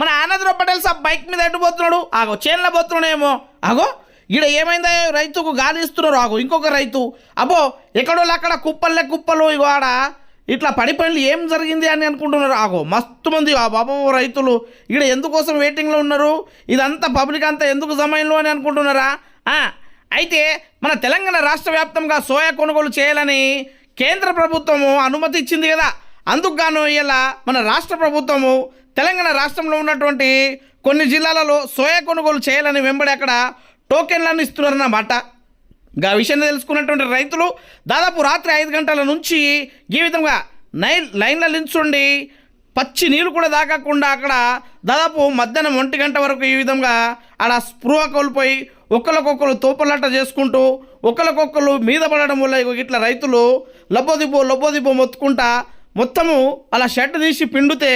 మన ఆనందరావు పటేల్ సాబ్ బైక్ మీద ఎటు పోతున్నాడు? ఆగో చేనులో పోతున్నాడేమో. ఆగో ఈడ ఏమైందో? రైతుకు గాలి ఇస్తున్నారు ఆగో ఇంకొక రైతు. అబ్బో ఎక్కడో అక్కడ కుప్పల్లే కుప్పలు ఇగో ఆడ. ఇట్లా పడిపోయిన ఏం జరిగింది అని అనుకుంటున్నారు? ఆగో మస్తు మంది ఆ రైతులు. ఈడ ఎందుకోసం వెయిటింగ్లో ఉన్నారు? ఇదంతా పబ్లిక్ అంతా ఎందుకు సమయంలో అని అనుకుంటున్నారా? అయితే మన తెలంగాణ రాష్ట్ర వ్యాప్తంగా సోయా కొనుగోలు చేయాలని కేంద్ర ప్రభుత్వము అనుమతి ఇచ్చింది కదా. అందుకుగాను ఇలా మన రాష్ట్ర ప్రభుత్వము తెలంగాణ రాష్ట్రంలో ఉన్నటువంటి కొన్ని జిల్లాలలో సోయా కొనుగోలు చేయాలని వెంబడి అక్కడ టోకెన్లను ఇస్తున్నారన్నమాట. గా విషయాన్ని తెలుసుకున్నటువంటి రైతులు దాదాపు రాత్రి ఐదు గంటల నుంచి ఈ విధంగా నైన్ లైన్ల నిల్చుండి పచ్చి నీళ్ళు కూడా తాగకుండా అక్కడ దాదాపు మధ్యాహ్నం ఒంటి గంట వరకు ఈ విధంగా ఆడ స్పృహ కోల్పోయి ఒకరికొకరు తోపలాట చేసుకుంటూ ఒకరికొకరు మీద పడడం వల్ల ఇట్లా రైతులు లబ్బోదిబ్బో లబ్బోదిబ్బో మొత్తుకుంటా మొత్తము అలా షర్ట్ తీసి పిండితే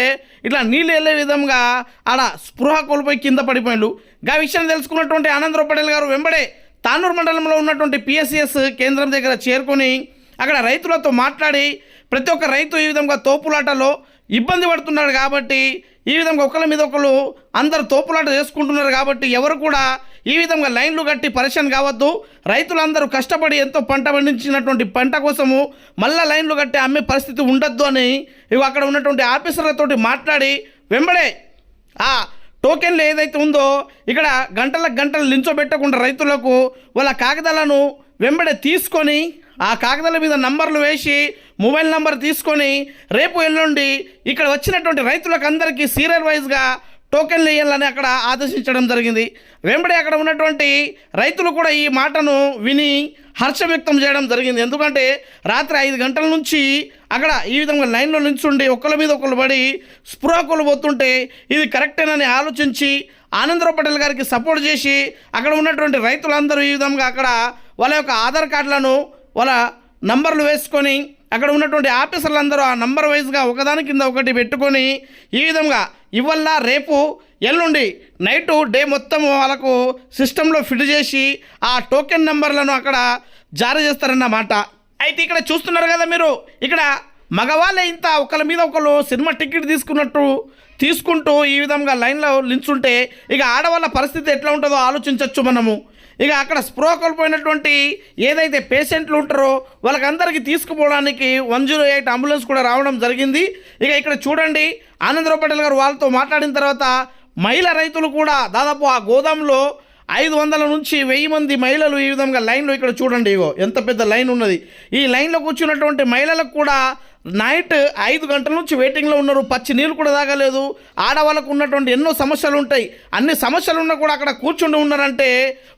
ఇట్లా నీళ్ళు వెళ్ళే విధంగా ఆడ స్పృహ కోల్పోయి కింద పడిపోయిండు గా విషయం తెలుసుకున్నటువంటి ఆనందరావు పటేల్ గారు వెంబడే తానూరు మండలంలో ఉన్నటువంటి పిఎస్సిఎస్ కేంద్రం దగ్గర చేరుకొని అక్కడ రైతులతో మాట్లాడి ప్రతి ఒక్క రైతు ఈ విధంగా తోపులాటలో ఇబ్బంది పడుతున్నాడు కాబట్టి ఈ విధంగా ఒకళ్ళ మీద ఒకరు అందరు తోపులాట చేసుకుంటున్నారు కాబట్టి ఎవరు కూడా ఈ విధంగా లైన్లు కట్టి పరిశాన్ కావద్దు. రైతులందరూ కష్టపడి ఎంతో పంట పండించినటువంటి పంట కోసము మళ్ళా లైన్లు కట్టి అమ్మే పరిస్థితి ఉండొద్దు అని ఇవి అక్కడ ఉన్నటువంటి ఆఫీసర్లతోటి మాట్లాడి వెంబడే ఆ టోకెన్లు ఏదైతే ఉందో ఇక్కడ గంటలకు గంటలు నించోబెట్టకుండా రైతులకు వాళ్ళ కాగితాలను వెంబడే తీసుకొని ఆ కాగితాల మీద నంబర్లు వేసి మొబైల్ నంబర్ తీసుకొని రేపు ఎల్లుండి ఇక్కడ వచ్చినటువంటి రైతులకు అందరికీ సీరియల్ వైజ్గా టోకెన్లు వేయాలని అక్కడ ఆదేశించడం జరిగింది. వెంబడి అక్కడ ఉన్నటువంటి రైతులు కూడా ఈ మాటను విని హర్షం వ్యక్తం చేయడం జరిగింది. ఎందుకంటే రాత్రి ఐదు గంటల నుంచి అక్కడ ఈ విధంగా లైన్లో నిల్చుండి ఒకళ్ళ మీద ఒకళ్ళు పడి స్పృహకులు పోతుంటే ఇది కరెక్టేనని ఆలోచించి ఆనందరావు పటేల్ గారికి సపోర్ట్ చేసి అక్కడ ఉన్నటువంటి రైతులందరూ ఈ విధంగా అక్కడ వాళ్ళ యొక్క ఆధార్ కార్డులను వాళ్ళ నంబర్లు వేసుకొని అక్కడ ఉన్నటువంటి ఆఫీసర్లందరూ ఆ నంబర్ వైజ్గా ఒకదాని కింద ఒకటి పెట్టుకొని ఈ విధంగా ఇవల్ల రేపు ఎల్లుండి నైటు డే మొత్తం వాళ్ళకు సిస్టంలో ఫిట్ చేసి ఆ టోకెన్ నెంబర్లను అక్కడ జారీ చేస్తారన్నమాట. అయితే ఇక్కడ చూస్తున్నారు కదా మీరు ఇక్కడ మగవాళ్ళే ఇంత ఒకళ్ళ మీద ఒకళ్ళు సినిమా టికెట్ తీసుకున్నట్టు తీసుకుంటూ ఈ విధంగా లైన్లో నిల్చుంటే ఇక ఆడవాళ్ళ పరిస్థితి ఎట్లా ఉంటుందో ఆలోచించవచ్చు మనము. ఇక అక్కడ స్ప్రో కోల్పోయినటువంటి ఏదైతే పేషెంట్లు ఉంటారో వాళ్ళకందరికీ తీసుకుపోవడానికి వన్ జీరో ఎయిట్ అంబులెన్స్ కూడా రావడం జరిగింది. ఇక ఇక్కడ చూడండి ఆనందరావు పటేల్ గారు వాళ్ళతో మాట్లాడిన తర్వాత మహిళా రైతులు కూడా దాదాపు ఆ గోదాంలో ఐదు వందల నుంచి వెయ్యి మంది మహిళలు ఈ విధంగా లైన్లో ఇక్కడ చూడండి ఇగో ఎంత పెద్ద లైన్ ఉన్నది. ఈ లైన్లో కూర్చున్నటువంటి మహిళలకు కూడా నైట్ ఐదు గంటల నుంచి వెయిటింగ్లో ఉన్నారు. పచ్చి నీళ్ళు కూడా తాగలేదు. ఆడవాళ్ళకు ఉన్నటువంటి ఎన్నో సమస్యలు ఉంటాయి. అన్ని సమస్యలు ఉన్నా కూడా అక్కడ కూర్చుండి ఉన్నారంటే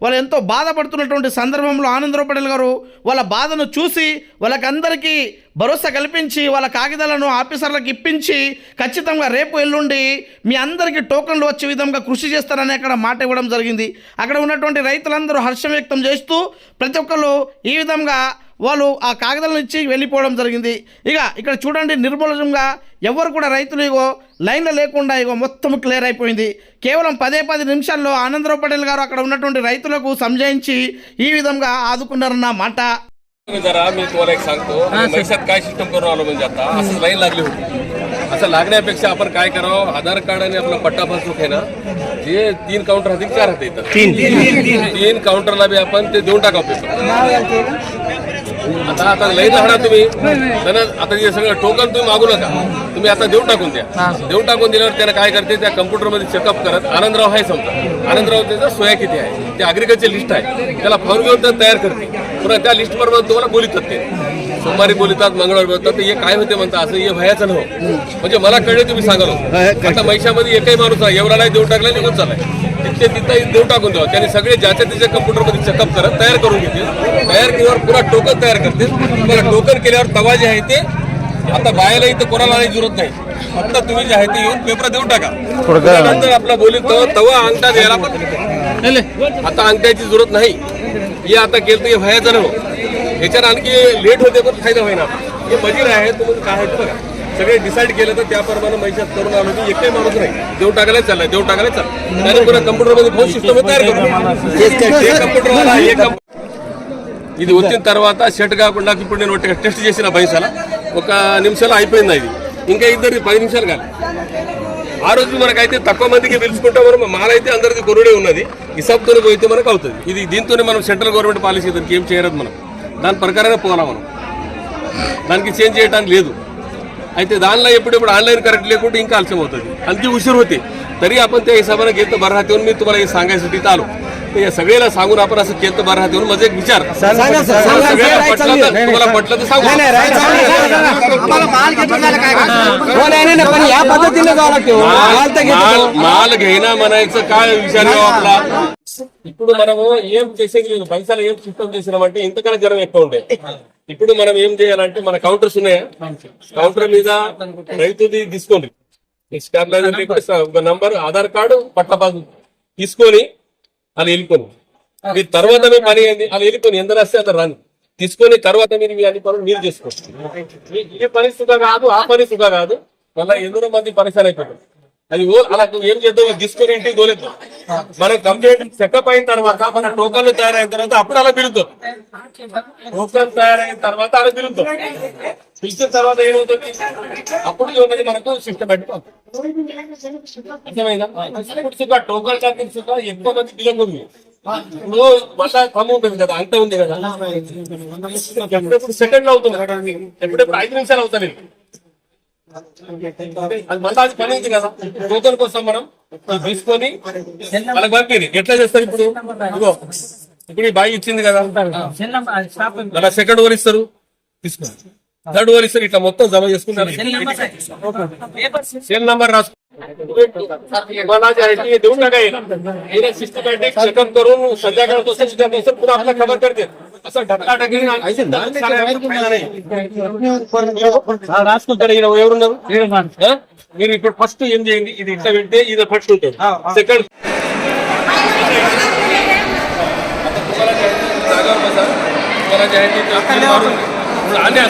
వాళ్ళు ఎంతో బాధపడుతున్నటువంటి సందర్భంలో ఆనందరావు పటేల్ గారు వాళ్ళ బాధను చూసి వాళ్ళకందరికీ భరోసా కల్పించి వాళ్ళ కాగితాలను ఆఫీసర్లకు ఇప్పించి ఖచ్చితంగా రేపు ఎల్లుండి మీ అందరికీ టోకన్లు వచ్చే విధంగా కృషి చేస్తారని అక్కడ మాట ఇవ్వడం జరిగింది. అక్కడ ఉన్నటువంటి రైతులందరూ హర్షం వ్యక్తం చేస్తూ ప్రతి ఒక్కరు ఈ విధంగా వాళ్ళు ఆ కాగితాలను ఇచ్చి వెళ్ళిపోవడం జరిగింది ఇక ఇక్కడ చూడండి నిర్మూలంగా ఎవరు కూడా రైతులు ఇగో లైన్లో లేకుండా ఇగో మొత్తం క్లియర్ అయిపోయింది కేవలం పదే పది నిమిషాల్లో ఆనందరావు పటేల్ గారు అక్కడ ఉన్నటువంటి రైతులకు సంజాయించి ఈ విధంగా ఆదుకున్నారన్న మాట जरा मी तुम्हाला एक सांगतो पैशात काय सिस्टम करून आलो म्हणजे आता असं लाईन लागली होती असं लागण्यापेक्षा आपण काय करावं आधार कार्ड आणि आपला पट्टा पासबुक आहे ना जे तीन काउंटर राहतील चार राहते इथं तीन तीन काउंटरला बी आपण ते देऊन टाकावं पेपर आता आता लई राहणार तुम्ही. त्यांना आता हे सगळं टोकन तुम्ही मागू नका. तुम्ही आता देऊन टाकून द्या. देऊन टाकून दिल्यावर त्याला काय करते त्या कम्प्युटरमध्ये चेकअप करत आनंदराव आहे समजा. आनंदराव त्याचा सोया किती आहे? ते अग्रिकल्चर लिस्ट आहे. त्याला फॉर्म घेऊन ते तयार करते. पुन्हा त्या लिस्ट बरोबर तुम्हाला बोलितात ते सोमवारी बोलतात मंगळवारी बोलतात तर हे काय होते म्हणता? असं हे व्हायचं नव्हतं म्हणजे मला कळले तुम्ही सांगालो. आता मैशामध्ये एकही माणूस आहे. एवढ्याला देऊन टाकला निघून चाललाय. तिथे तिथं देऊन टाकून द्यावं त्यांनी सगळे ज्याच्या त्याच्या कम्प्युटरमध्ये चेकअप करत तयार करून घेतील. तयार केल्यावर पुन्हा टोकन तयार करतील. तुम्हाला टोकन केल्यावर तवा जे आहे ते आता बायाला इथं कोणाला नाही जरूरत नाही. फक्त तुम्ही जे आहे ते येऊन पेपर देऊन टाका. त्यानंतर आपला बोलीत तवा तवा अंगठा द्यायला पण आता अंगठ्याची जरूरत नाही. हे आता केलं तर हे व्हायचं नव्हतं ह्याच्यात आणखी लेट होते पण फायदा होईना. हे मजीर आहे तुम्ही काय आहे ते बघा. सगळे डिसाईड केलं तर त्याप्रमाणे महिषात करून आलो की एकही माणूस नाही. देव टाकायला चाललाय देव टाकायला चालला त्याने पुन्हा मध्ये फोन सिस्टम तयार करून కంప్యూటర్ ఇది వచ్చిన తర్వాత షెట్ కాకుండా ఇప్పుడు నేను ఒకటి టెస్ట్ చేసిన భైసాల ఒక నిమిషాలు అయిపోయింది అది. ఇంకా ఇద్దరు పది నిమిషాలు కాదు. ఆ రోజు మనకైతే తక్కువ మందికి పిలుచుకుంటే మనం మాలైతే అందరికీ గురుడే ఉన్నది. ఈ సబ్తో పోయితే మనకు అవుతుంది. ఇది దీంతోనే మనం సెంట్రల్ గవర్నమెంట్ పాలసీ దానికి ఏం చేయరాదు మనం. దాని ప్రకారమే పోవాలా మనం. దానికి చేంజ్ చేయడానికి లేదు. आणि అయితే దానిలో ఎప్పుడెప్పుడు ఆన్లైన్ కరెంట్ లేకుండా ఇంకా ఆలస్యం होतं आणि ती उशीर होते. तरी आपण त्या हिशोबाने घेत बरं राहते मी तुम्हाला हे सांगायसाठी आलो. या सगळ्याला सांगून आपण असं केलं बरं राहते माझा एक विचार. तुम्हाला म्हटलं तर सांगू. पण या पद्धतीने जावं माल घेणं म्हणायचं काय विचार हो आपला? ఇప్పుడు మనము ఏం చేసేది లేదు పైసలు ఏం సిస్టమ్ చేసినామంటే ఇంతకన్నా జ్వరం ఎక్కువ ఉండే. ఇప్పుడు మనం ఏం చేయాలంటే మన కౌంటర్స్ ఉన్నాయా? కౌంటర్ మీద రైతుది తీసుకోండి. నంబర్ ఆధార్ కార్డు పట్టబాదు తీసుకొని అది వెళ్ళిపోను. మీరు తర్వాత మీ పని ఏంది? అది వెళ్ళిపోను. ఎంత వస్తే అంత రాను. తీసుకొని తర్వాత మీరు మీ అన్ని పనులు మీరు చేసుకోండి. ఈ- పని సుఖ కాదు ఆ పని సుఖ కాదు. మళ్ళీ ఎందరో మంది పరిసర అయిపోతుంది అది అలా నువ్వు ఏం చేద్దాం తీసుకొని ఇంటికి తోలేదు మనం కంప్లీట్ చెకప్ అయిన తర్వాత మన టోకన్లు తయారైన తర్వాత అప్పుడు అలా పిలుద్దాం టోకన్ తయారైన తర్వాత అలా పిలుద్దాం పిలిచిన తర్వాత ఏమవుతుంది? అప్పుడు ఉన్నది మనకు సిస్టమ్ అర్థమైందా? టోకన్ కంటే సుఖ ఎక్కువ మంది బియ్యం ఉంది. ఇప్పుడు మళ్ళా కమ్ము ఉంటుంది కదా అంత ఉంది కదా. ఎప్పుడెప్పుడు సెకండ్ అవుతుంది ఎప్పుడెప్పుడు ఐదు నిమిషాలు అవుతుంది అది మళ్ళీ అది పని ఉంది కదా టోకన్ కోసం మనం తీసుకొని వాళ్ళకి పంపింది ఎట్లా చేస్తారు ఇప్పుడు ఇదిగో ఇప్పుడు ఈ బాయ్ ఇచ్చింది కదా మళ్ళీ సెకండ్ ఓవర్ ఇస్తారు తీసుకోండి థర్డ్ ఓవర్ ఇస్తారు ఇట్లా మొత్తం జమ చేసుకుంటారు सेल नंबर रास मला जे आहे ते देऊन टाकायला हे सिस्टमॅटिक चेकअप करून संध्याकाळपासून संध्याकाळपासून पुन्हा आपला खबर करते असं ढकलाढकली రాసుకుంటారు ఈయన ఎవరున్నారు? మీరు ఇప్పుడు ఫస్ట్ ఏం చేయండి? ఇది ఇట్లా పెడితే ఇది ఫస్ట్ ఉంటుంది. సెకండ్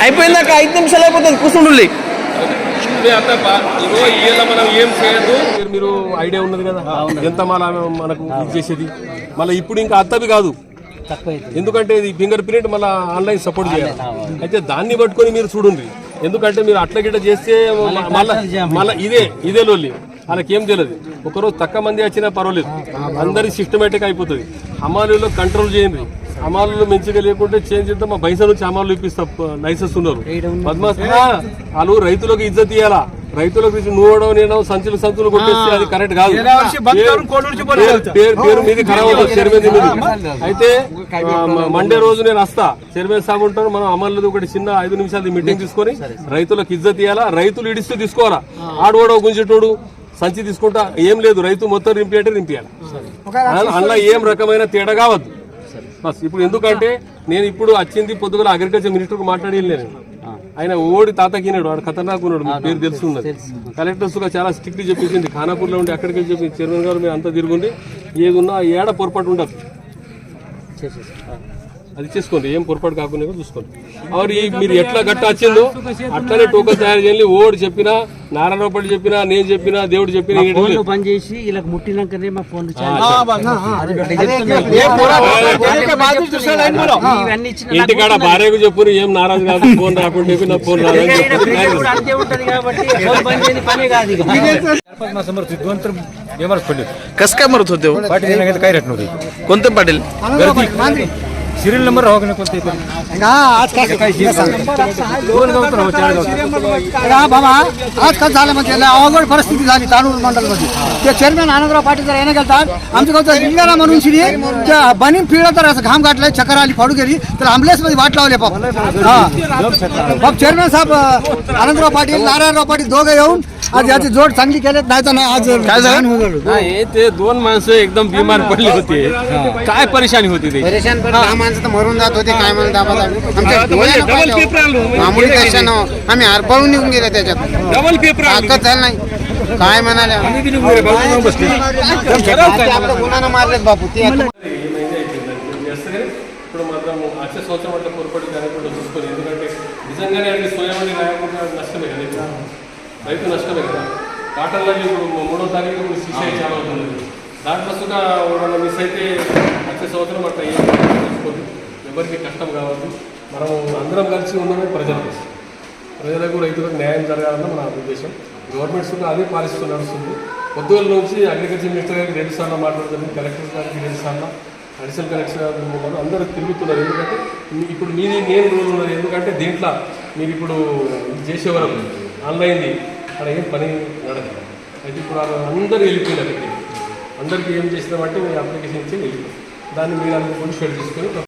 అయిపోయిందాక ఐదు నిమిషాలు అయిపోతుంది. కూర్చుండు మనం ఏం చేయదు మీరు- ఐడియా ఉన్నది కదా? ఎంత మళ్ళా మనకు ఇది చేసేది? మళ్ళీ ఇప్పుడు ఇంకా అత్తవి కాదు. ఎందుకంటే ఇది ఫింగర్ ప్రింట్ మళ్ళీ ఆన్లైన్ సపోర్ట్ చేయాలి. అయితే దాన్ని పట్టుకొని మీరు చూడండి. ఎందుకంటే మీరు అట్లా గిట్ట చేస్తే మళ్ళా మళ్ళీ ఇదే ఇదే లొల్లి. వాళ్ళకి ఏం తెలియదు. ఒకరోజు తక్కువ మంది వచ్చినా పర్వాలేదు. అందరి సిస్టమేటిక్ అయిపోతుంది. హమాలీలో కంట్రోల్ చేయండి. హమాలీలో మంచిగా లేకుంటే చేంజ్ చేద్దాం. మా బైసా నుంచి హమాలు ఇప్పిస్తా. లైసెన్స్ ఉన్నారు. పద్మాస్ వాళ్ళు రైతులకు ఇజ్జత్ ఇయ్యాలా? రైతులకు ఇచ్చి నువ్వడం నేను సంచులు సంచులు కొట్టేస్తే అది కరెక్ట్ కాదు. పేరు- పేరు పేరు మీది ఖరాబ్ అవుతుంది చైర్మన్ మీది అయితే మండే రోజు నేను వస్తా చైర్మన్ సాబ్ ఉంటాను మనం అమలు ఒకటి చిన్న ఐదు నిమిషాలు మీటింగ్ తీసుకొని రైతులకు ఇజ్జత్ ఇయ్యాలా? రైతులు ఇడిస్తూ తీసుకోవాలా? ఆడోడో గుంజేటోడు సంచి తీసుకుంటా ఏం లేదు రైతు మొత్తం రింపియాటే రింపియాలి. అందులో ఏం రకమైన తేడా కావద్దు. బస్ ఇప్పుడు ఎందుకంటే నేను ఇప్పుడు వచ్చింది పొద్దుగల అగ్రికల్చర్ మినిస్టర్కు మాట్లాడి నేను. ఆయన ఓడి తాతకినాడు వాడు ఖతర్నాక్ ఉన్నాడు మీ పేరు తెలుసున్నది. కలెక్టర్స్గా చాలా స్ట్రిక్ట్ చెప్పించింది ఖానాపూర్లో ఉండి అక్కడికి చెప్పి చైర్మన్ గారు మీరు అంతా తిరుగుండి ఏది ఉన్నా ఏడ పొరపాటు ఉండదు. అది చేసుకోండి ఏం పొరపాటు కాకుండా కూడా చూసుకోండి ఆవిడ ఈ మీరు ఎట్లా గట్ట వచ్చిందో అట్లనే టోకన్ తయారు చేయాలి ఓడి చెప్పినా నారాయణపల్లి చెప్పినా నేను చెప్పినా దేవుడు చెప్పినా ఏం లేదు. పని చేసి ఇలా ముట్టినాకనే మా ఫోన్ ఇవన్నీ ఇచ్చిన ఇంటికాడ భార్యకు చెప్పు ఏం నారాజు కాదు ఫోన్ రాకుండా చెప్పి నా ఫోన్ రాదని చెప్పు ఇప్పుడు అంతే ఉంటది కాబట్టి ఫోన్ బంద్ చేయని పనే కాదు ఇక. समोर दोन तर बेमारच पडले कस काय मरत होते हो? पाटील यांना काही काय राहत नव्हती कोणते पाटील गर्दी सिरियल नंबर राहू का कोणते पण दोन गाव तर हो, चार गाव. हा बाबा आज कसं झालं म्हणजे अवघड परिस्थिती झाली तांडूर मंडलमध्ये ते चेअरमॅन आनंदराव पाटील जर येणं गेलतात आमच्या गावचा लिंगारा म्हणून शिरी. त्या बनीन फिरलं तर असं घाम गाठलाय चक्कर आली फाडू गेली. तर मध्ये वाट लावले पाप हा. बाप चेअरमॅन साहेब आनंदराव पाटील नारायणराव पाटील दोघं येऊन आज याची जोड चांगली केलेत नाही तर नाही आज काय झालं नाही ते दोन माणसं एकदम बिमार पडले होते काय परेशानी होती ते परेशान पण दहा माणसं तर मरून जात होते काय म्हणत आम्हाला आमच्या डोळ्यानं पाहिलं. मामूली कशानं आम्ही हरपळून निघून गेलो त्याच्यात डबल पेपर ताकद झालं नाही काय म्हणाले आपलं गुन्हा मारलेत बापू ते आता ఇప్పుడు మాత్రం వచ్చే సంవత్సరం అట్లా పొరపాటు జరగకుండా చూసుకొని ఎందుకంటే నిజంగానే అది సోయాబడి రాయకుండా నష్టమే కదా ఇప్పుడు. రైతు నష్టమే కదా. కాటన్లో ఇప్పుడు మూడో తారీఖు ఇప్పుడు సీసీ చాలా అవుతుంది దాంట్లో సుగా ఎవరన్నా మిస్ అయితే వచ్చే సంవత్సరం అట్లా ఏం చూసుకోవద్దు ఎవరికి కష్టం కావద్దు. మనం అందరం కలిసి ఉన్నామే ప్రజలకు. ప్రజలకు రైతులకు న్యాయం జరగాలన్న మన ఉద్దేశం. గవర్నమెంట్ కూడా అదే పాలిస్తూ నడుస్తుంది. పొద్దుగల నుంచి అగ్రికల్చర్ మినిస్టర్ గారికి రెండు సార్లు మాట్లాడుతుంది కలెక్టర్ గారికి రెండు సార్లు అడిషనల్ కలెక్టర్ గారు ఉన్నారు అందరూ తిరుగుతున్నారు. ఎందుకంటే ఇప్పుడు మీది నేను రూల్ ఉన్నది. ఎందుకంటే దీంట్లో మీరు ఇప్పుడు ఇది చేసే వరకు ఆన్లైన్ది. అక్కడ ఏం పని నడదు అయితే ఇప్పుడు అందరూ వెళ్ళిపోయినారు అందరికీ ఏం చేసినామంటే మీ అప్లికేషన్ ఇచ్చి వెళ్ళిపోయి దాన్ని మీరు అందరూ కూడా షేర్ తీసుకొని